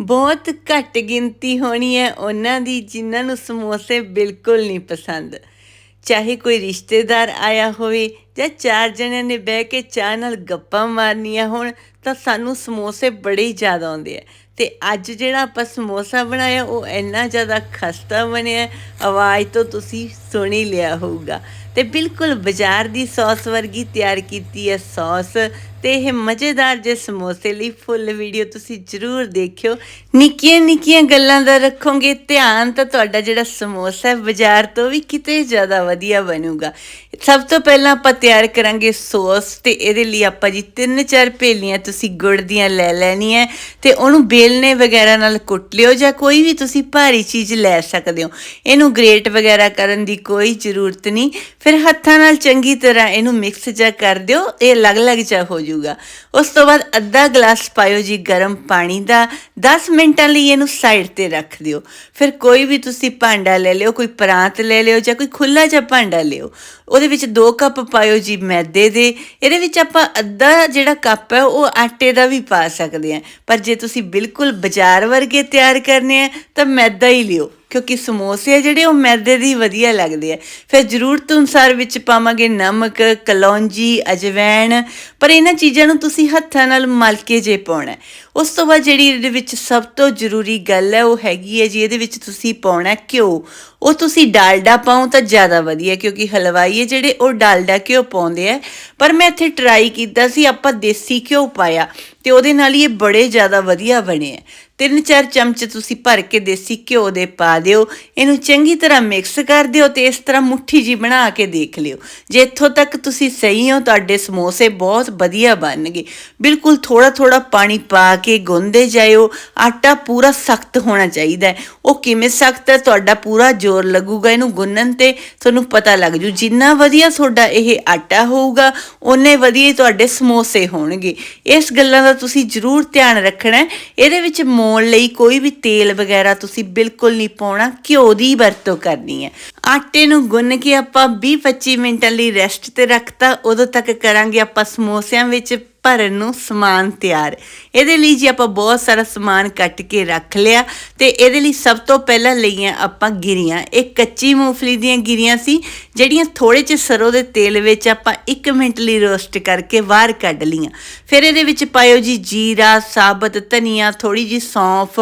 ਬਹੁਤ ਘੱਟ ਗਿਣਤੀ ਹੋਣੀ ਹੈ। ਉਹਨਾਂ ਦੀ ਜਿਨ੍ਹਾਂ ਨੂੰ ਸਮੋਸੇ ਬਿਲਕੁਲ ਨਹੀਂ ਪਸੰਦ। ਚਾਹੇ ਕੋਈ ਰਿਸ਼ਤੇਦਾਰ ਆਇਆ ਹੋਵੇ ਜਾਂ ਚਾਰ ਜਣਿਆਂ ਨੇ ਬਹਿ ਕੇ ਚਾਹ ਨਾਲ ਗੱਪਾਂ ਮਾਰਨੀਆਂ ਹੋਣ, ਤਾਂ ਸਾਨੂੰ ਸਮੋਸੇ ਬੜੇ ਹੀ ਜ਼ਿਆਦਾ ਆਉਂਦੇ ਆ। ਤੇ ਅੱਜ ਜਿਹੜਾ ਆਪਾਂ ਸਮੋਸਾ ਬਣਾਇਆ, ਉਹ ਇੰਨਾ ਜ਼ਿਆਦਾ ਖਸਤਾ ਬਣਿਆ, ਆਵਾਜ਼ ਤੋਂ ਤੁਸੀਂ ਸੁਣ ਹੀ ਲਿਆ ਹੋਊਗਾ। ਤੇ ਬਿਲਕੁਲ ਬਾਜ਼ਾਰ ਦੀ ਸੌਸ ਵਰਗੀ ਤਿਆਰ ਕੀਤੀ ਹੈ ਸੌਸ। ਤੇ ਇਹ ਮਜ਼ੇਦਾਰ ਜੇ ਸਮੋਸੇ ਲਈ ਫੁੱਲ ਵੀਡੀਓ ਤੁਸੀਂ ਜ਼ਰੂਰ ਦੇਖਿਓ। ਨਿੱਕੀਆਂ ਨਿੱਕੀਆਂ ਗੱਲਾਂ ਦਾ ਰੱਖੋਗੇ। ਧਿਆਨ ਤਾਂ ਤੁਹਾਡਾ ਜਿਹੜਾ ਸਮੋਸਾ ਹੈ, ਬਾਜ਼ਾਰ ਤੋਂ ਵੀ ਕਿਤੇ ਜ਼ਿਆਦਾ ਵਧੀਆ ਬਣੂਗਾ। ਸਭ ਤੋਂ ਪਹਿਲਾਂ ਆਪਾਂ ਤਿਆਰ ਕਰਾਂਗੇ ਸੌਸ ਤੇ ਇਹਦੇ ਲਈ ਆਪਾਂ ਜੀ ਤਿੰਨ ਚਾਰ ਭੇਲੀਆਂ ਤੁਸੀਂ ਗੁੜ ਦੀਆਂ ਲੈ ਲੈਣੀਆਂ ਤੇ ਉਹਨੂੰ ਬੇਲਨੇ ਵਗੈਰਾ ਨਾਲ ਕੁੱਟ ਲਿਓ ਜਾਂ ਕੋਈ ਵੀ ਤੁਸੀਂ ਭਾਰੀ ਚੀਜ਼ ਲੈ ਸਕਦੇ ਹੋ। ਇਹਨੂੰ ਗ੍ਰੇਟ ਵਗੈਰਾ ਕਰਨ ਦੀ ਕੋਈ ਜ਼ਰੂਰਤ ਨਹੀਂ। ਫਿਰ ਹੱਥਾਂ ਨਾਲ ਚੰਗੀ ਤਰ੍ਹਾਂ ਇਹਨੂੰ ਮਿਕਸ ਜਾ ਕਰ ਦਿਓ। ਇਹ ਅਲੱਗ-ਅਲੱਗ ਜਾ ਹੋ ਜਾਊਗਾ। ਉਸ ਤੋਂ ਬਾਅਦ ਅੱਧਾ ਗਲਾਸ ਪਾਇਓ ਜੀ ਗਰਮ ਪਾਣੀ ਦਾ। 10 ਮਿੰਟਾਂ ਲਈ ਇਹਨੂੰ ਸਾਈਡ ਤੇ ਰੱਖ ਦਿਓ। ਫਿਰ ਕੋਈ ਵੀ ਤੁਸੀਂ ਭਾਂਡਾ ਲੈ ਲਿਓ, ਕੋਈ ਪਰਾਤ ਲੈ ਲਿਓ ਜਾਂ ਕੋਈ ਖੁੱਲਾ ਜਿਹਾ ਭਾਂਡਾ ਲਿਓ, ਉਹਦੇ ਵਿੱਚ 2 ਕੱਪ ਪਾਇਓ ਜੀ ਮੈਦੇ ਦੇ। ਇਹਦੇ ਵਿੱਚ ਆਪਾਂ ਅੱਧਾ ਜਿਹੜਾ ਕੱਪ ਹੈ, ਉਹ ਆਟੇ ਦਾ ਵੀ ਪਾ ਸਕਦੇ ਆ ਪਰ ਜੇ ਤੁਸੀਂ ਬਿਲਕੁਲ ਬਾਜ਼ਾਰ ਵਰਗੇ ਤਿਆਰ ਕਰਨੇ ਆ, ਤਾਂ ਮੈਦਾ ਹੀ ਲਿਓ। ਕਿਉਂਕਿ ਸਮੋਸੇ ਆ ਜਿਹੜੇ ਉਹ ਮੈਦੇ ਦੀ ਵਧੀਆ ਲੱਗਦੇ ਆ। ਫਿਰ ਜ਼ਰੂਰਤ ਅਨੁਸਾਰ ਵਿੱਚ ਪਾਵਾਂਗੇ ਨਮਕ, ਕਲੌਂਜੀ, ਅਜਵੈਣ, ਪਰ ਇਹਨਾਂ ਚੀਜ਼ਾਂ ਨੂੰ ਤੁਸੀਂ ਹੱਥਾਂ ਨਾਲ ਮਲ ਕੇ ਜੇ ਪਾਉਣਾ ਉਸ ਤੋਂ ਬਾਅਦ ਜਿਹੜੀ ਇਹਦੇ ਵਿੱਚ ਸਭ ਤੋਂ ਜ਼ਰੂਰੀ ਗੱਲ ਹੈ, ਉਹ ਹੈਗੀ ਹੈ ਜੀ, ਇਹਦੇ ਵਿੱਚ ਤੁਸੀਂ ਪਾਉਣਾ ਘਿਓ। ਉਹ ਤੁਸੀਂ ਡਾਲਡਾ ਪਾਓ ਤਾਂ ਜ਼ਿਆਦਾ ਵਧੀਆ, ਕਿਉਂਕਿ ਹਲਵਾਈ ਹੈ ਜਿਹੜੇ, ਉਹ ਡਾਲਡਾ ਘਿਓ ਪਾਉਂਦੇ ਆ। ਪਰ ਮੈਂ ਇੱਥੇ ਟਰਾਈ ਕੀਤਾ ਸੀ, ਆਪਾਂ ਦੇਸੀ ਘਿਓ ਪਾਇਆ ਤੇ ਉਹਦੇ ਨਾਲ ਹੀ ਇਹ ਬੜੇ ਜ਼ਿਆਦਾ ਵਧੀਆ ਬਣੇ ਆ। ਤਿੰਨ ਚਾਰ ਚਮਚ ਤੁਸੀਂ ਭਰ ਕੇ ਦੇਸੀ ਘਿਓ ਦੇ ਪਾ ਦਿਓ, ਇਹਨੂੰ ਚੰਗੀ ਤਰ੍ਹਾਂ ਮਿਕਸ ਕਰ ਦਿਓ ਤੇ ਇਸ ਤਰ੍ਹਾਂ ਮੁੱਠੀ ਜੀ ਬਣਾ ਕੇ ਦੇਖ ਲਿਓ। ਜੇ ਇੱਥੋਂ ਤੱਕ ਤੁਸੀਂ ਸਹੀ ਹੋ, ਤੁਹਾਡੇ ਸਮੋਸੇ ਬਹੁਤ ਵਧੀਆ ਬਣਨਗੇ। ਬਿਲਕੁਲ ਥੋੜਾ ਥੋੜਾ ਪਾਣੀ ਪਾ ਕੇ ਗੁੰਨਦੇ ਜਾਇਓ, ਆਟਾ ਪੂਰਾ ਸਖਤ ਹੋਣਾ ਚਾਹੀਦਾ ਉਹ ਕਿਵੇਂ ਸਖਤ ਹੈ? ਤੁਹਾਡਾ ਪੂਰਾ ਜ਼ੋਰ ਲੱਗੂਗਾ ਇਹਨੂੰ ਗੁੰਨਣ ਤੇ, ਤੁਹਾਨੂੰ ਪਤਾ ਲੱਗ ਜੂ। ਜਿੰਨਾ ਵਧੀਆ ਤੁਹਾਡਾ ਇਹ ਆਟਾ ਹੋਊਗਾ, ਓਨੇ ਵਧੀਆ ਤੁਹਾਡੇ ਸਮੋਸੇ ਹੋਣਗੇ। ਇਸ ਗੱਲਾਂ ਦਾ ਤੁਸੀਂ ਜ਼ਰੂਰ ਧਿਆਨ ਰੱਖਣਾ ਇਹਦੇ ਵਿੱਚ ਮੋਣ ਲਈ ਕੋਈ ਵੀ ਤੇਲ ਵਗੈਰਾ ਤੁਸੀਂ ਬਿਲਕੁਲ ਨਹੀਂ ਪਾਉਣਾ। ਘਿਓ ਦੀ ਵਰਤੋਂ ਕਰਨੀ ਹੈ। ਆਟੇ ਨੂੰ ਗੁੰਨ ਕੇ ਆਪਾਂ 20-25 ਮਿੰਟਾਂ ਲਈ ਰੈਸਟ ਤੇ ਰੱਖਤਾ। ਉਦੋਂ ਤੱਕ ਕਰਾਂਗੇ ਆਪਾਂ ਸਮੋਸਿਆਂ ਵਿੱਚ ਭਰਨ ਨੂੰ ਸਮਾਨ ਤਿਆਰ। ਇਹਦੇ ਲਈ ਜੀ ਆਪਾਂ ਬਹੁਤ ਸਾਰਾ ਸਮਾਨ ਕੱਟ ਕੇ ਰੱਖ ਲਿਆ ਤੇ ਇਹਦੇ ਲਈ ਸਭ ਤੋਂ ਪਹਿਲਾਂ ਲਈਆਂ ਆਪਾਂ ਗਿਰੀਆਂ। ਇਹ ਕੱਚੀ ਮੂੰਗਫਲੀ ਦੀਆਂ ਗਿਰੀਆਂ ਸੀ, ਜਿਹੜੀਆਂ ਥੋੜੇ ਜਿਹੇ ਸਰੋਂ ਦੇ ਤੇਲ ਵਿੱਚ ਆਪਾਂ 1 ਮਿੰਟ ਲਈ ਰੋਸਟ ਕਰਕੇ ਬਾਹਰ ਕੱਢ ਲਈਆਂ। ਫਿਰ ਇਹਦੇ ਵਿੱਚ ਪਾਇਓ ਜੀ ਜੀਰਾ, ਸਾਬਤ, ਧਨੀਆ ਥੋੜੀ ਜੀ ਸੌਂਫ,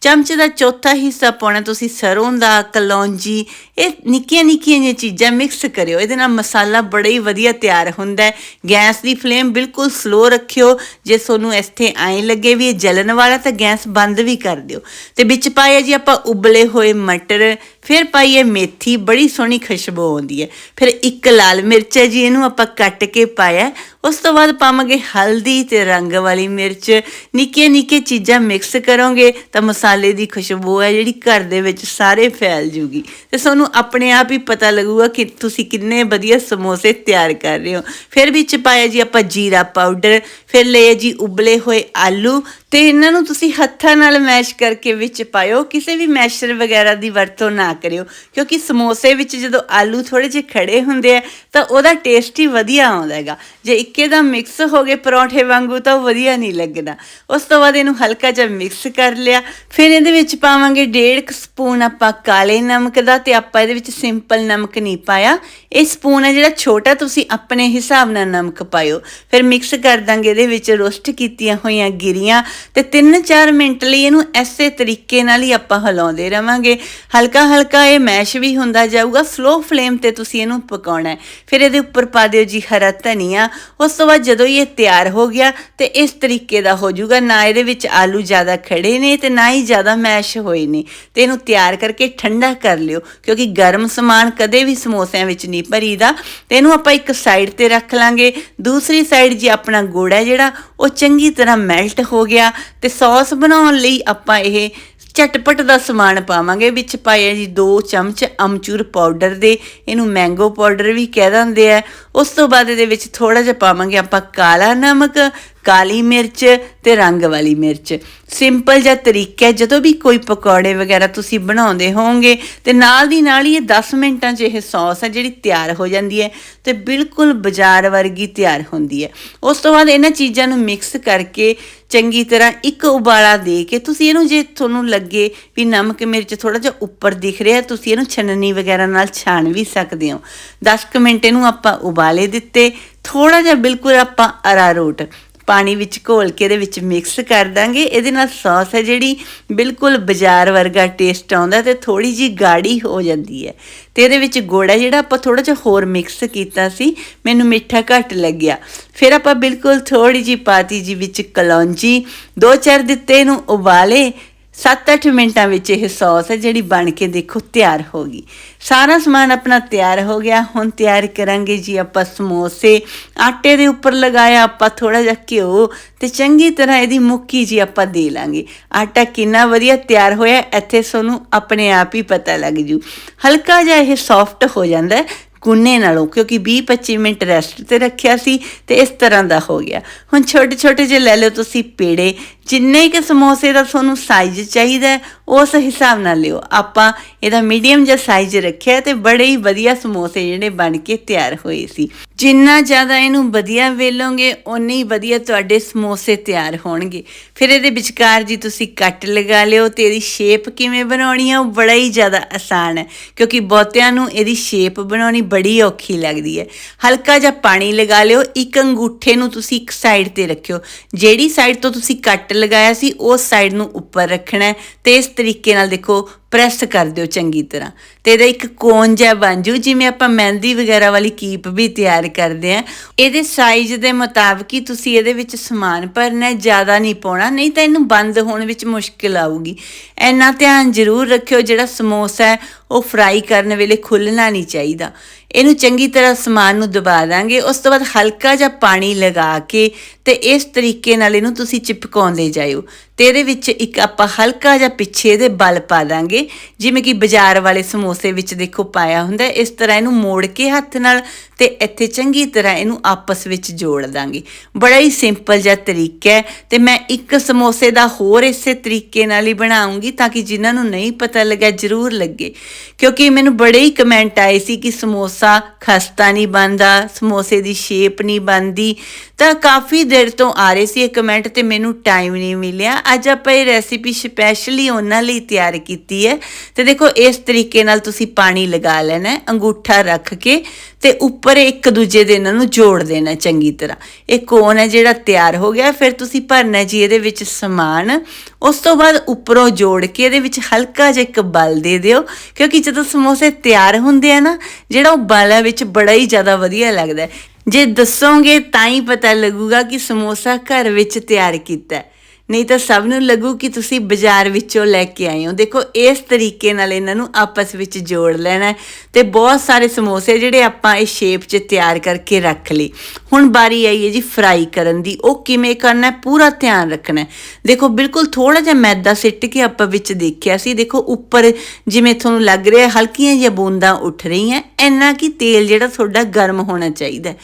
ਚਮਚ ਦਾ ਚੌਥਾ ਹਿੱਸਾ ਪਾਉਣਾ ਤੁਸੀਂ ਸਰੋਂ ਦਾ, ਕਲੌਂਜੀ, ਇਹ ਨਿੱਕੀਆਂ ਨਿੱਕੀਆਂ ਜਿਹੀਆਂ ਚੀਜ਼ਾਂ ਮਿਕਸ ਕਰਿਓ। ਇਹਦੇ ਨਾਲ ਮਸਾਲਾ ਬੜਾ ਹੀ ਵਧੀਆ ਤਿਆਰ ਹੁੰਦਾ ਹੈ। ਗੈਸ ਦੀ ਫਲੇਮ ਬਿਲਕੁਲ ਸਲੋ ਰੱਖਿਓ, ਜੇ ਤੁਹਾਨੂੰ ਇੱਥੇ ਐਂ ਲੱਗੇ ਵੀ ਇਹ ਜਲਣ ਵਾਲਾ ਤਾਂ ਗੈਸ ਬੰਦ ਵੀ ਕਰ ਦਿਓ। ਤੇ ਵਿੱਚ ਪਾਇਆ ਜੀ ਆਪਾਂ ਉਬਲੇ ਹੋਏ ਮਟਰ ਫਿਰ ਪਾਈਏ ਮੇਥੀ, ਬੜੀ ਸੋਹਣੀ ਖੁਸ਼ਬੂ ਆਉਂਦੀ ਹੈ। ਫਿਰ ਇੱਕ ਲਾਲ ਮਿਰਚ ਹੈ ਜੀ, ਇਹਨੂੰ ਆਪਾਂ ਕੱਟ ਕੇ ਪਾਇਆ ਉਸ ਤੋਂ ਬਾਅਦ ਪਾਵਾਂਗੇ ਹਲਦੀ ਤੇ ਰੰਗ ਵਾਲੀ ਮਿਰਚ। ਨਿੱਕੀਆਂ ਨਿੱਕੀਆਂ ਚੀਜ਼ਾਂ ਮਿਕਸ ਕਰੋਗੇ ਤਾਂ ਮਸਾਲੇ ਦੀ ਖੁਸ਼ਬੂ ਹੈ, ਜਿਹੜੀ ਘਰ ਦੇ ਵਿੱਚ ਸਾਰੇ ਫੈਲ ਜੂਗੀ। ਤੇ ਤੁਹਾਨੂੰ ਆਪਣੇ ਆਪ ਹੀ ਪਤਾ ਲੱਗੂਗਾ ਕਿ ਤੁਸੀਂ ਕਿੰਨੇ ਵਧੀਆ ਸਮੋਸੇ ਤਿਆਰ ਕਰ ਰਹੇ ਹੋ। ਫਿਰ ਵਿੱਚ ਪਾਇਆ ਜੀ ਆਪਾਂ ਜੀਰਾ ਪਾਊਡਰ, ਫਿਰ ਲਏ ਜੀ ਉਬਲੇ ਹੋਏ ਆਲੂ ਤੇ ਇਹਨਾਂ ਨੂੰ ਤੁਸੀਂ ਹੱਥਾਂ ਨਾਲ ਮੈਸ਼ ਕਰਕੇ ਵਿੱਚ ਪਾਇਓ, ਕਿਸੇ ਵੀ ਮੈਸ਼ਰ ਵਗੈਰਾ ਦੀ ਵਰਤੋਂ ਨਾ ਕਰਿਓ, ਕਿਉਂਕਿ ਸਮੋਸੇ ਵਿੱਚ ਜਦੋਂ ਆਲੂ ਥੋੜੇ ਜਿਹੇ ਖੜੇ ਹੁੰਦੇ ਆ, ਤਾਂ ਉਹਦਾ ਟੇਸਟ ਹੀ ਵਧੀਆ ਆਉਂਦਾ ਹੈਗਾ। ਜੇ ਇੱਕੇ ਦਾ ਮਿਕਸ ਹੋ ਗਏ ਪਰੌਂਠੇ ਵਾਂਗੂ, ਤਾਂ ਉਹ ਵਧੀਆ ਨਹੀਂ ਲੱਗਦਾ। ਉਸ ਤੋਂ ਬਾਅਦ ਇਹਨੂੰ ਹਲਕਾ ਜਿਹਾ ਮਿਕਸ ਕਰ ਲਿਆ। ਫਿਰ ਇਹਦੇ ਵਿੱਚ ਪਾਵਾਂਗੇ ਡੇਢ ਕੁ ਸਪੂਨ ਆਪਾਂ ਕਾਲੇ ਨਮਕ ਦਾ, ਤੇ ਆਪਾਂ ਇਹਦੇ ਵਿੱਚ ਸਿੰਪਲ ਨਮਕ ਨਹੀਂ ਪਾਇਆ। ਇਹ ਸਪੂਨ ਹੈ ਜਿਹੜਾ ਛੋਟਾ, ਤੁਸੀਂ ਆਪਣੇ ਹਿਸਾਬ ਨਾਲ ਨਮਕ ਪਾਇਓ। ਫਿਰ ਮਿਕਸ ਕਰ ਦਾਂਗੇ ਇਹਦੇ ਵਿੱਚ ਰੋਸਟ ਕੀਤੀਆਂ ਹੋਈਆਂ ਗਿਰੀਆਂ। ਤੇ 3-4 ਮਿੰਟ ਲਈ ਇਹਨੂੰ ਐਸੇ ਤਰੀਕੇ ਨਾਲ ਹੀ ਆਪਾਂ ਹਿਲਾਉਂਦੇ ਰਵਾਂਗੇ। ਹਲਕਾ ਹਲਕਾ ਇਹ ਮੈਸ਼ ਵੀ ਹੁੰਦਾ ਜਾਊਗਾ ਸਲੋ ਫਲੇਮ ਤੇ ਤੁਸੀਂ ਇਹਨੂੰ ਪਕਾਉਣਾ ਹੈ। ਫਿਰ ਇਹਦੇ ਉੱਪਰ ਪਾ ਦਿਓ ਜੀ ਹਰਾ ਧਨੀਆ। ਉਸ ਤੋਂ ਬਾਅਦ ਜਦੋਂ ਇਹ ਤਿਆਰ ਹੋ ਗਿਆ ਤੇ ਇਸ ਤਰੀਕੇ ਦਾ ਹੋ ਜਾਊਗਾ। ਨਾ ਇਹਦੇ ਵਿੱਚ ਆਲੂ ਜ਼ਿਆਦਾ ਖੜੇ ਨੇ ਤੇ ਨਾ ਹੀ ਜ਼ਿਆਦਾ ਮੈਸ਼ ਹੋਏ ਨੇ। ਤੇ ਇਹਨੂੰ ਤਿਆਰ ਕਰਕੇ ਠੰਡਾ ਕਰ ਲਿਓ, ਕਿਉਂਕਿ ਗਰਮ ਸਮਾਨ ਕਦੇ ਵੀ ਸਮੋਸਿਆਂ ਵਿੱਚ ਨਹੀਂ ਭਰੀਦਾ। ਤੇ ਇਹਨੂੰ ਆਪਾਂ ਇੱਕ ਸਾਈਡ ਤੇ ਰੱਖ ਲਾਂਗੇ। ਦੂਸਰੀ ਸਾਈਡ ਜੀ ਆਪਣਾ ਗੁੜ ਹੈ ਜਿਹੜਾ, ਉਹ ਚੰਗੀ ਤਰ੍ਹਾਂ ਮੈਲਟ ਹੋ ਗਿਆ। ਤੇ ਸੌਸ ਬਣਾਉਣ ਲਈ ਆਪਾਂ ਇਹ ਝਟਪਟ ਦਾ ਸਮਾਨ ਪਾਵਾਂਗੇ, ਵਿੱਚ ਪਾਇਆ ਜੀ 2 ਚਮਚ ਅਮਚੂਰ ਪਾਊਡਰ ਦੇ, ਇਹਨੂੰ ਮੈਂਗੋ ਪਾਊਡਰ ਵੀ ਕਹਿ ਦਿੰਦੇ ਆ। ਉਸ ਤੋਂ ਬਾਅਦ ਇਹਦੇ ਵਿੱਚ ਥੋੜਾ ਜਿਹਾ ਪਾਵਾਂਗੇ ਆਪਾਂ ਕਾਲਾ ਨਮਕ, ਕਾਲੀ ਮਿਰਚ ਤੇ ਰੰਗ ਵਾਲੀ ਮਿਰਚ। ਸਿੰਪਲ ਜਿਹਾ ਤਰੀਕਾ ਹੈ, ਜਦੋਂ ਵੀ ਕੋਈ ਪਕੌੜੇ ਵਗੈਰਾ ਤੁਸੀਂ ਬਣਾਉਂਦੇ ਹੋਵੋਗੇ ਤੇ ਨਾਲ ਦੀ ਨਾਲ ਹੀ ਇਹ 10 ਮਿੰਟਾਂ 'ਚ ਇਹ ਸੌਸ ਹੈ ਜਿਹੜੀ ਤਿਆਰ ਹੋ ਜਾਂਦੀ ਹੈ ਤੇ ਬਿਲਕੁਲ ਬਾਜ਼ਾਰ ਵਰਗੀ ਤਿਆਰ ਹੁੰਦੀ ਹੈ। ਉਸ ਤੋਂ ਬਾਅਦ ਇਹਨਾਂ ਚੀਜ਼ਾਂ ਨੂੰ ਮਿਕਸ ਕਰਕੇ ਚੰਗੀ ਤਰ੍ਹਾਂ ਇੱਕ ਉਬਾਲਾ ਦੇ ਕੇ ਤੁਸੀਂ ਇਹਨੂੰ ਜੇ ਤੁਹਾਨੂੰ ਲੱਗੇ ਵੀ ਨਮਕ ਮਿਰਚ ਥੋੜਾ ਜਿਹਾ ਉੱਪਰ ਦਿਖ ਰਿਹਾ, ਤੁਸੀਂ ਇਹਨੂੰ ਛਣਨੀ ਵਗੈਰਾ ਨਾਲ ਛਾਣ ਵੀ ਸਕਦੇ ਹੋ। 10 ਕੁ ਮਿੰਟ ਇਹਨੂੰ ਆਪਾਂ ਉਬਾਲ ਦਿੱਤੇ ਥੋੜਾ ਜਿਹਾ ਬਿਲਕੁਲ ਆਪਾਂ ਅਰਾਰੋਟ ਪਾਣੀ ਵਿੱਚ ਘੋਲ ਕੇ ਇਹਦੇ ਵਿੱਚ ਮਿਕਸ ਕਰ ਦਾਂਗੇ। ਇਹਦੇ ਨਾਲ ਸੌਸ ਹੈ ਜਿਹੜੀ ਬਿਲਕੁਲ ਬਾਜ਼ਾਰ ਵਰਗਾ ਟੇਸਟ ਆਉਂਦਾ ਤੇ ਥੋੜੀ ਜੀ ਗਾੜੀ ਹੋ ਜਾਂਦੀ ਹੈ। ਤੇ ਇਹਦੇ ਵਿੱਚ ਗੁੜ ਹੈ ਜਿਹੜਾ ਆਪਾਂ ਥੋੜਾ ਜਿਹਾ ਹੋਰ ਮਿਕਸ ਕੀਤਾ ਸੀ, ਮੈਨੂੰ ਮਿੱਠਾ ਘੱਟ ਲੱਗਿਆ। ਫਿਰ ਆਪਾਂ ਬਿਲਕੁਲ ਥੋੜੀ ਜੀ ਪਾਤੀ ਜੀ ਵਿੱਚ ਕਲੌਂਜੀ, ਦੋ ਚਾਰ ਦਿੱਤੇ ਇਹਨੂੰ ਉਬਾਲੇ 7-8 ਮਿੰਟਾਂ ਵਿੱਚ ਇਹ ਸੌਸ ਹੈ ਜਿਹੜੀ ਬਣ ਕੇ ਦੇਖੋ ਤਿਆਰ ਹੋ ਗਈ। ਸਾਰਾ ਸਮਾਨ ਆਪਣਾ ਤਿਆਰ ਹੋ ਗਿਆ। ਹੁਣ ਤਿਆਰ ਕਰਾਂਗੇ ਜੀ ਆਪਾਂ ਸਮੋਸੇ। ਆਟੇ ਦੇ ਉੱਪਰ ਲਗਾਇਆ ਆਪਾਂ ਥੋੜਾ ਜਿਹਾ ਘਿਓ ਤੇ ਚੰਗੀ ਤਰ੍ਹਾਂ ਇਹਦੀ ਮੁੱਕੀ ਜੀ ਆਪਾਂ ਦੇ ਲਾਂਗੇ। ਆਟਾ ਕਿੰਨਾ ਵਧੀਆ ਤਿਆਰ ਹੋਇਆ, ਇੱਥੇ ਤੁਹਾਨੂੰ ਆਪਣੇ ਆਪ ਹੀ ਪਤਾ ਲੱਗ ਜੂ। ਹਲਕਾ ਜਿਹਾ ਇਹ ਸੌਫਟ ਹੋ ਜਾਂਦਾ ਹੈ ਗੁੰਨੇ ਨਾਲੋਂ, ਕਿਉਂਕਿ 20-25 ਮਿੰਟ ਰੈਸਟ ਤੇ ਰੱਖਿਆ ਸੀ ਤੇ ਇਸ ਤਰ੍ਹਾਂ ਦਾ ਹੋ ਗਿਆ। ਹੁਣ ਛੋਟੇ ਛੋਟੇ ਜਿਹੇ ਲੈ ਲਓ ਤੁਸੀਂ ਪੇੜੇ। ਜਿੰਨੇ ਕਿ ਸਮੋਸੇ ਦਾ ਤੁਹਾਨੂੰ ਸਾਈਜ਼ ਚਾਹੀਦਾ ਹੈ, ਉਸ ਹਿਸਾਬ ਨਾਲ ਲਿਓ। ਆਪਾਂ ਇਹਦਾ ਮੀਡੀਅਮ ਜਿਹਾ ਸਾਈਜ਼ ਰੱਖਿਆ ਤੇ ਬੜੇ ਹੀ ਵਧੀਆ ਸਮੋਸੇ ਜਿਹੜੇ ਬਣ ਕੇ ਤਿਆਰ ਹੋਏ ਸੀ। ਜਿੰਨਾ ਜ਼ਿਆਦਾ ਇਹਨੂੰ ਵਧੀਆ ਵੇਲੋਗੇ ਓਨੇ ਹੀ ਵਧੀਆ ਤੁਹਾਡੇ ਸਮੋਸੇ ਤਿਆਰ ਹੋਣਗੇ। ਫਿਰ ਇਹਦੇ ਵਿਚਕਾਰ ਜੀ ਤੁਸੀਂ ਕੱਟ ਲਗਾ ਲਿਓ ਤੇ ਇਹਦੀ ਸ਼ੇਪ ਕਿਵੇਂ ਬਣਾਉਣੀ ਆ ਉਹ ਬੜਾ ਹੀ ਜ਼ਿਆਦਾ ਆਸਾਨ ਹੈ ਕਿਉਂਕਿ ਬਹੁਤਿਆਂ ਨੂੰ ਇਹਦੀ ਸ਼ੇਪ ਬਣਾਉਣੀ ਬੜੀ ਔਖੀ ਲੱਗਦੀ ਹੈ। ਹਲਕਾ ਜਿਹਾ ਪਾਣੀ ਲਗਾ ਲਿਓ ਇੱਕ ਅੰਗੂਠੇ ਨੂੰ ਤੁਸੀਂ ਇੱਕ ਸਾਈਡ ਤੇ ਰੱਖਿਓ। ਜਿਹੜੀ ਸਾਈਡ ਤੋਂ ਤੁਸੀਂ ਕੱਟ ਲਗਾਇਆ ਸੀ, ਉਸ ਸਾਈਡ ਨੂੰ ਉੱਪਰ ਰੱਖਣਾ ਹੈ ਤੇ ਇਸ ਤਰੀਕੇ ਨਾਲ ਦੇਖੋ ਪ੍ਰੈਸ ਕਰ ਦਿਓ ਚੰਗੀ ਤਰ੍ਹਾਂ। ਤੇ ਇਹਦਾ ਇੱਕ ਕੋਨ ਜਿਹਾ ਬਣ ਜੂ ਜਿਵੇਂ ਆਪਾਂ ਮਹਿੰਦੀ ਵਗੈਰਾ ਵਾਲੀ ਕੀਪ ਵੀ ਤਿਆਰ ਕਰਦੇ ਆ ਇਹਦੇ ਸਾਈਜ਼ ਦੇ ਮੁਤਾਬਕ ਹੀ ਤੁਸੀਂ ਇਹਦੇ ਵਿੱਚ ਸਮਾਨ ਭਰਨਾ ਜ਼ਿਆਦਾ ਨਹੀਂ ਪਾਉਣਾ, ਨਹੀਂ ਤਾਂ ਇਹਨੂੰ ਬੰਦ ਹੋਣ ਵਿੱਚ ਮੁਸ਼ਕਿਲ ਆਊਗੀ। ਇੰਨਾ ਧਿਆਨ ਜ਼ਰੂਰ ਰੱਖਿਓ, ਜਿਹੜਾ ਸਮੋਸਾ ਹੈ, ਉਹ ਫਰਾਈ ਕਰਨ ਵੇਲੇ ਖੁੱਲਣਾ ਨਹੀਂ ਚਾਹੀਦਾ। ਇਹਨੂੰ ਚੰਗੀ ਤਰ੍ਹਾਂ ਸਮਾਨ ਨੂੰ ਦਬਾ ਦਾਂਗੇ, ਉਸ ਤੋਂ ਬਾਅਦ ਹਲਕਾ ਜਿਹਾ ਪਾਣੀ ਲਗਾ ਕੇ ਤੇ ਇਸ ਤਰੀਕੇ ਨਾਲ ਇਹਨੂੰ ਤੁਸੀਂ ਚਿਪਕਾਉਂਦੇ ਜਾਇਓ। ਤੇ ਇਹਦੇ ਵਿੱਚ ਇੱਕ ਆਪਾਂ ਹਲਕਾ ਜਿਹਾ ਪਿੱਛੇ ਦੇ ਬਲ ਪਾ ਦਾਂਗੇ। ਜਿਵੇਂ ਕਿ ਬਾਜ਼ਾਰ ਵਾਲੇ ਸਮੋਸੇ ਵਿੱਚ ਦੇਖੋ ਪਾਇਆ ਹੁੰਦਾ ਇਸ ਤਰ੍ਹਾਂ ਇਹਨੂੰ ਮੋੜ ਕੇ ਹੱਥ ਨਾਲ ਤੇ ਇੱਥੇ ਚੰਗੀ ਤਰ੍ਹਾਂ ਇਹਨੂੰ ਆਪਸ ਵਿੱਚ ਜੋੜ ਦਾਂਗੇ। ਬੜਾ ਹੀ ਸਿੰਪਲ ਜਿਹਾ ਤਰੀਕਾ ਹੈ ਤੇ ਮੈਂ ਇੱਕ ਸਮੋਸੇ ਦਾ ਹੋਰ ਇਸੇ ਤਰੀਕੇ ਨਾਲ ਹੀ ਬਣਾਉਂਗੀ ਤਾਂ ਕਿ ਜਿਨ੍ਹਾਂ ਨੂੰ ਨਹੀਂ ਪਤਾ ਲੱਗਾ ਜ਼ਰੂਰ ਲੱਗੇ। ਕਿਉਂਕਿ ਮੈਨੂੰ ਬੜੇ ਹੀ ਕਮੈਂਟ ਆਏ ਸੀ ਕਿ ਸਮੋਸਾ ਖਸਤਾ ਨਹੀਂ ਬਣਦਾ, ਸਮੋਸੇ ਦੀ ਸ਼ੇਪ ਨਹੀਂ ਬਣਦੀ। ਤਾਂ ਕਾਫੀ ਦੇਰ ਤੋਂ ਆ ਰਹੇ ਸੀ ਇਹ ਕਮੈਂਟ ਤੇ ਮੈਨੂੰ ਟਾਈਮ ਨਹੀਂ ਮਿਲਿਆ। ਅੱਜ ਆਪਾਂ ਇਹ ਰੈਸਿਪੀ ਸਪੈਸ਼ਲੀ ਉਹਨਾਂ ਲਈ ਤਿਆਰ ਕੀਤੀ ਹੈ। ਤੇ ਦੇਖੋ, ਇਸ ਤਰੀਕੇ ਨਾਲ ਤੁਸੀਂ ਪਾਣੀ ਲਗਾ ਲੈਣਾ ਹੈ, ਅੰਗੂਠਾ ਰੱਖ ਕੇ ਤੇ ਉੱਪਰ ਇੱਕ ਦੂਜੇ ਦੇ ਇਹਨਾਂ ਨੂੰ ਜੋੜ ਦੇਣਾ ਚੰਗੀ ਤਰ੍ਹਾਂ। ਇਹ ਕੋਨ ਹੈ ਜਿਹੜਾ ਤਿਆਰ ਹੋ ਗਿਆ, ਫਿਰ ਤੁਸੀਂ ਭਰਨਾ ਜੀ ਇਹਦੇ ਵਿੱਚ ਸਮਾਨ। ਉਸ ਤੋਂ ਬਾਅਦ ਉੱਪਰੋਂ ਜੋੜ ਕੇ ਇਹਦੇ ਵਿੱਚ ਹਲਕਾ ਜਿਹਾ ਇੱਕ ਬਲ ਦੇ ਦਿਓ, ਕਿਉਂਕਿ ਜਦੋਂ ਸਮੋਸੇ ਤਿਆਰ ਹੁੰਦੇ ਆ ਨਾ, ਜਿਹੜਾ ਉਹ ਬਲ ਵਿੱਚ ਬੜਾ ਹੀ ਜ਼ਿਆਦਾ ਵਧੀਆ ਲੱਗਦਾ ਜੇ ਦੱਸੋਗੇ ਤਾਂ ਹੀ ਪਤਾ ਲੱਗੂਗਾ ਕਿ ਸਮੋਸਾ ਘਰ ਵਿੱਚ ਤਿਆਰ ਕੀਤਾ ਹੈ। ਨਹੀਂ ਤਾਂ ਸਭ ਨੂੰ ਲੱਗੂ ਕਿ ਤੁਸੀਂ ਬਾਜ਼ਾਰ ਵਿੱਚੋਂ ਲੈ ਕੇ ਆਏ ਹੋ। ਦੇਖੋ, ਇਸ ਤਰੀਕੇ ਨਾਲ ਇਹਨਾਂ ਨੂੰ ਆਪਸ ਵਿੱਚ ਜੋੜ ਲੈਣਾ ਹੈ ਤੇ ਬਹੁਤ ਸਾਰੇ ਸਮੋਸੇ ਜਿਹੜੇ ਆਪਾਂ ਇਹ ਸ਼ੇਪ 'ਚ ਤਿਆਰ ਕਰਕੇ ਰੱਖ ਲਈ ਹੁਣ ਬਾਰੀ ਆਈ ਹੈ ਜੀ ਫਰਾਈ ਕਰਨ ਦੀ। ਉਹ ਕਿਵੇਂ ਕਰਨਾ ਪੂਰਾ ਧਿਆਨ ਰੱਖਣਾ ਦੇਖੋ, ਬਿਲਕੁਲ ਥੋੜਾ ਜਿਹਾ ਮੈਦਾ ਸਿੱਟ ਕੇ ਆਪਾਂ ਵਿੱਚ ਦੇਖਿਆ ਸੀ। ਦੇਖੋ, ਉੱਪਰ ਜਿਵੇਂ ਤੁਹਾਨੂੰ ਲੱਗ ਰਿਹਾ ਹਲਕੀਆਂ ਜਿਹੀਆਂ ਬੂੰਦਾਂ ਉੱਠ ਰਹੀਆਂ। ਇੰਨਾ ਕਿ ਤੇਲ ਜਿਹੜਾ ਤੁਹਾਡਾ ਗਰਮ ਹੋਣਾ ਚਾਹੀਦਾ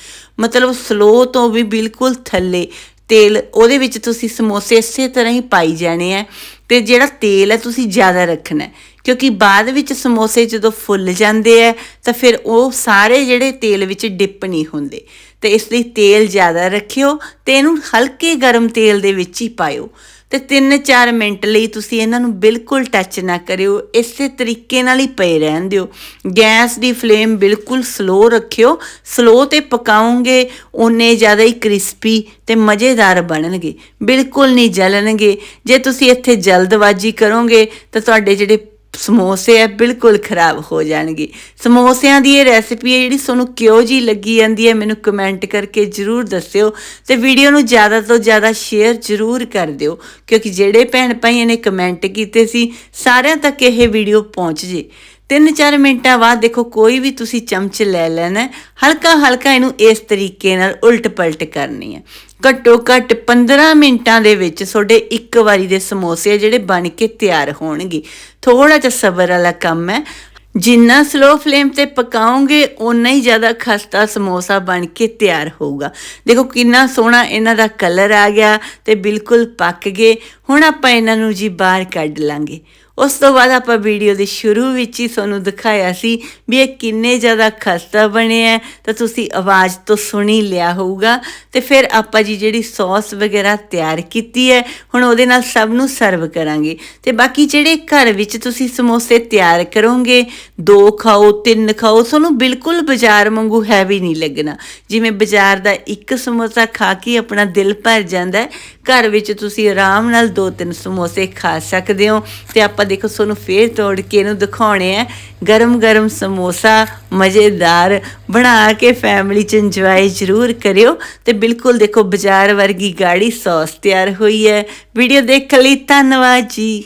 ਮਤਲਬ ਸਲੋ ਤੋਂ ਵੀ ਬਿਲਕੁਲ ਥੱਲੇ। ਤੇਲ, ਉਹਦੇ ਵਿੱਚ ਤੁਸੀਂ ਸਮੋਸੇ ਇਸੇ ਤਰ੍ਹਾਂ ਹੀ ਪਾਈ ਜਾਣੇ ਆ ਤੇ ਜਿਹੜਾ ਤੇਲ ਹੈ ਤੁਸੀਂ ਜ਼ਿਆਦਾ ਰੱਖਣਾ ਕਿਉਂਕਿ ਬਾਅਦ ਵਿੱਚ ਸਮੋਸੇ ਜਦੋਂ ਫੁੱਲ ਜਾਂਦੇ ਆ, ਤਾਂ ਫਿਰ ਉਹ ਸਾਰੇ ਜਿਹੜੇ ਤੇਲ ਵਿੱਚ ਡਿਪ ਨਹੀਂ ਹੁੰਦੇ। ਤੇ ਇਸ ਲਈ ਤੇਲ ਜ਼ਿਆਦਾ ਰੱਖਿਓ ਤੇ ਇਹਨੂੰ ਹਲਕੇ ਗਰਮ ਤੇਲ ਦੇ ਵਿੱਚ ਹੀ ਪਾਇਓ। ਤੇ 3-4 ਮਿੰਟ ਲਈ ਤੁਸੀਂ ਇਹਨਾਂ ਨੂੰ ਬਿਲਕੁਲ ਟੱਚ ਨਾ ਕਰਿਓ, ਇਸੇ ਤਰੀਕੇ ਨਾਲ ਹੀ ਪਏ ਰਹਿਣ ਦਿਓ। ਗੈਸ ਦੀ ਫਲੇਮ ਬਿਲਕੁਲ ਸਲੋ ਰੱਖਿਓ ਸਲੋ ਤੇ ਪਕਾਉਂਗੇ ਓਨੇ ਜ਼ਿਆਦਾ ਹੀ ਕ੍ਰਿਸਪੀ ਤੇ ਮਜ਼ੇਦਾਰ ਬਣਨਗੇ। ਬਿਲਕੁਲ ਨਹੀਂ ਜਲਣਗੇ। ਜੇ ਤੁਸੀਂ ਇੱਥੇ ਜਲਦਬਾਜ਼ੀ ਕਰੋਗੇ, ਤਾਂ ਤੁਹਾਡੇ ਜਿਹੜੇ ਸਮੋਸੇ ਆ ਬਿਲਕੁਲ ਖਰਾਬ ਹੋ ਜਾਣਗੇ। ਸਮੋਸਿਆਂ ਦੀ ਇਹ ਰੈਸਿਪੀ ਹੈ, ਜਿਹੜੀ ਤੁਹਾਨੂੰ ਕਿਉਂ ਜੀ ਲੱਗੀ ਜਾਂਦੀ ਹੈ, ਮੈਨੂੰ ਕਮੈਂਟ ਕਰਕੇ ਜਰੂਰ ਦੱਸਿਓ ਤੇ ਵੀਡੀਓ ਨੂੰ ਜ਼ਿਆਦਾ ਤੋਂ ਜ਼ਿਆਦਾ ਸ਼ੇਅਰ ਜਰੂਰ ਕਰ ਦਿਓ, ਕਿਉਂਕਿ ਜਿਹੜੇ ਭੈਣ ਭਾਈਆਂ ਨੇ ਕਮੈਂਟ ਕੀਤੇ ਸੀ, ਸਾਰਿਆਂ ਤੱਕ ਇਹ ਵੀਡੀਓ ਪਹੁੰਚ ਜੇ। ਤਿੰਨ ਚਾਰ ਮਿੰਟਾਂ ਬਾਅਦ ਦੇਖੋ, ਕੋਈ ਵੀ ਤੁਸੀਂ ਚਮਚ ਲੈ ਲੈਣਾ ਹਲਕਾ ਹਲਕਾ ਇਹਨੂੰ ਇਸ ਤਰੀਕੇ ਨਾਲ ਉਲਟ ਪਲਟ ਕਰਨੀ ਹੈ। ਘੱਟੋ ਘੱਟ 15 ਮਿੰਟਾਂ ਦੇ ਵਿੱਚ ਤੁਹਾਡੇ ਇੱਕ ਵਾਰੀ ਦੇ ਸਮੋਸੇ ਜਿਹੜੇ ਬਣ ਕੇ ਤਿਆਰ ਹੋਣਗੇ। ਥੋੜਾ ਜਿਹਾ ਸਬਰ ਵਾਲਾ ਕੰਮ ਹੈ। ਜਿੰਨਾ ਸਲੋ ਫਲੇਮ ਤੇ ਪਕਾਉਂਗੇ ਓਨਾ ਹੀ ਜ਼ਿਆਦਾ ਖਸਤਾ ਸਮੋਸਾ ਬਣ ਕੇ ਤਿਆਰ ਹੋਊਗਾ। ਦੇਖੋ ਕਿੰਨਾ ਸੋਹਣਾ ਇਹਨਾਂ ਦਾ ਕਲਰ ਆ ਗਿਆ ਤੇ ਬਿਲਕੁਲ ਪੱਕ ਗਏ। ਹੁਣ ਆਪਾਂ ਇਹਨਾਂ ਨੂੰ ਜੀ ਬਾਹਰ ਕੱਢ ਲਾਂਗੇ। ਉਸ ਤੋਂ ਬਾਅਦ ਆਪਾਂ ਵੀਡੀਓ ਦੇ ਸ਼ੁਰੂ ਵਿੱਚ ਹੀ ਤੁਹਾਨੂੰ ਦਿਖਾਇਆ ਸੀ ਵੀ ਇਹ ਕਿੰਨੇ ਜ਼ਿਆਦਾ ਖਸਤਾ ਬਣੇ ਆ ਤਾਂ ਤੁਸੀਂ ਆਵਾਜ਼ ਤੋਂ ਸੁਣੀ ਲਿਆ ਹੋਊਗਾ। ਤੇ ਫਿਰ ਆਪਾਂ ਜੀ ਜਿਹੜੀ ਸੌਸ ਵਗੈਰਾ ਤਿਆਰ ਕੀਤੀ ਹੈ, ਹੁਣ ਉਹਦੇ ਨਾਲ ਸਭ ਨੂੰ ਸਰਵ ਕਰਾਂਗੇ। ਤੇ ਬਾਕੀ ਜਿਹੜੇ ਘਰ ਵਿੱਚ ਤੁਸੀਂ ਸਮੋਸੇ ਤਿਆਰ ਕਰੋਗੇ, ਦੋ ਖਾਓ, ਤਿੰਨ ਖਾਓ, ਤੁਹਾਨੂੰ ਬਿਲਕੁਲ ਬਾਜ਼ਾਰ ਵਾਂਗੂ ਹੈਵੀ ਨਹੀਂ ਲੱਗਣਾ। ਜਿਵੇਂ ਬਾਜ਼ਾਰ ਦਾ ਇੱਕ ਸਮੋਸਾ ਖਾ ਕੇ ਆਪਣਾ ਦਿਲ ਭਰ ਜਾਂਦਾ ਹੈ। ਘਰ ਵਿੱਚ ਤੁਸੀਂ ਆਰਾਮ ਨਾਲ ਦੋ ਤਿੰਨ ਸਮੋਸੇ ਖਾ ਸਕਦੇ ਹੋ ਤੇ ਆਪਾਂ ਦੇਖੋ ਤੁਹਾਨੂੰ ਫੇਰ ਤੋੜ ਕੇ ਇਹਨੂੰ ਦਿਖਾਉਣੇ ਆ। ਗਰਮ ਗਰਮ ਸਮੋਸਾ ਮਜ਼ੇਦਾਰ ਬਣਾ ਕੇ ਫੈਮਿਲੀ ਚ ਇੰਜੋਏ ਜ਼ਰੂਰ ਕਰਿਓ। ਤੇ ਬਿਲਕੁਲ ਦੇਖੋ ਬਾਜ਼ਾਰ ਵਰਗੀ ਗਾੜੀ ਸੌਸ ਤਿਆਰ ਹੋਈ ਹੈ। ਵੀਡੀਓ ਦੇਖਣ ਲਈ ਧੰਨਵਾਦ ਜੀ।